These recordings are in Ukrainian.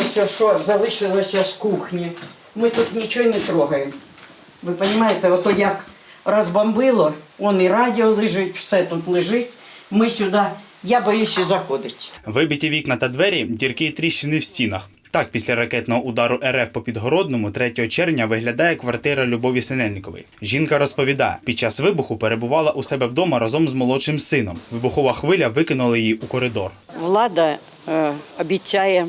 Ось що залишилося з кухні. Ми тут нічого не трогаємо. Ви розумієте, ото як розбомбило, он і радіо лежить, все тут лежить. Ми сюди, я боюся заходити. Вибиті вікна та двері, дірки і тріщини в стінах. Так, після ракетного удару РФ по Підгородному 3 червня виглядає квартира Любові Синельникової. Жінка розповідає, під час вибуху перебувала у себе вдома разом з молодшим сином. Вибухова хвиля викинула її у коридор. Влада е, обіцяє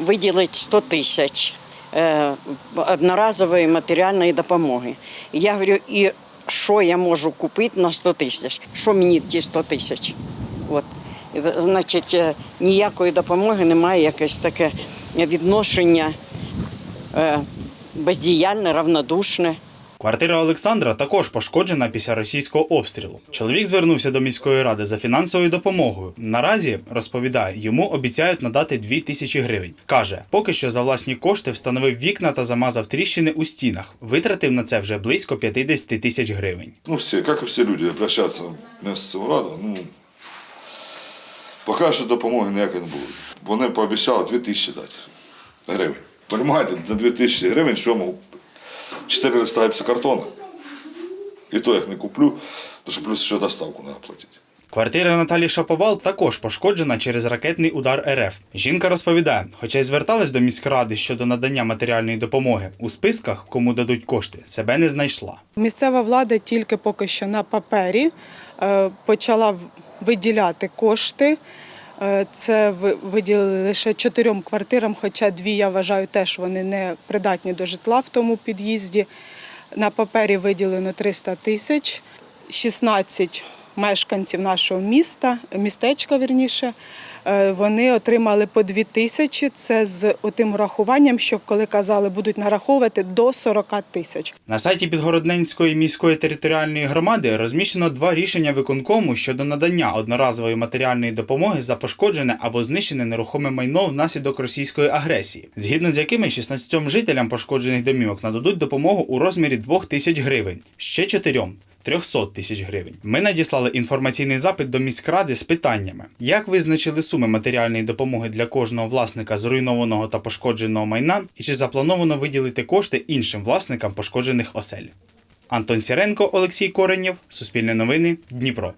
виділити 100 тисяч е, одноразової матеріальної допомоги. Я говорю, і що я можу купити на 100 тисяч? Що мені ті 100 тисяч? От. Значить, е, ніякої допомоги немає, якесь таке відношення е, бездіяльне, равнодушне. Квартира Олександра також пошкоджена після російського обстрілу. Чоловік звернувся до міської ради за фінансовою допомогою. Наразі розповідає, йому обіцяють надати 2 тисячі гривень. каже, поки що за власні кошти встановив вікна та замазав тріщини у стінах. Витратив на це вже близько 50 тисяч гривень. Ну, все, как и все люди, обращаться в місцеву раду, ну, поки що допомоги ніякої не буде. Вони пообіцяли 2 тисячі дати гривень. Понимаєте, за 2 тисячі гривень що можу? 4 листа гіпсокартону. І то я їх не куплю, тому що плюс ще доставку треба платити. Квартира Наталі Шаповал також пошкоджена через ракетний удар РФ. Жінка розповідає, хоча й зверталась до міськради щодо надання матеріальної допомоги, у списках, кому дадуть кошти, себе не знайшла. Місцева влада тільки поки що на папері е, почала виділяти кошти. Е, Це виділили лише чотирьом квартирам, хоча дві, я вважаю, теж вони не придатні до житла в тому під'їзді. На папері виділено 300 тисяч, 16 мешканців нашого міста, містечка вірніше, е, вони отримали по 2 тисячі. Це з тим урахуванням, що коли казали, будуть нараховувати до 40 тисяч. На сайті Підгородненської міської територіальної громади розміщено два рішення виконкому щодо надання одноразової матеріальної допомоги за пошкоджене або знищене нерухоме майно внаслідок російської агресії, згідно з якими 16 жителям пошкоджених домівок нададуть допомогу у розмірі 2 тисяч гривень, ще чотирьом. 300 тисяч гривень. Ми надіслали інформаційний запит до міськради з питаннями: як визначили суми матеріальної допомоги для кожного власника зруйнованого та пошкодженого майна, і чи заплановано виділити кошти іншим власникам пошкоджених осель? Антон Сіренко, Олексій Коренєв, Суспільне новини, Дніпро.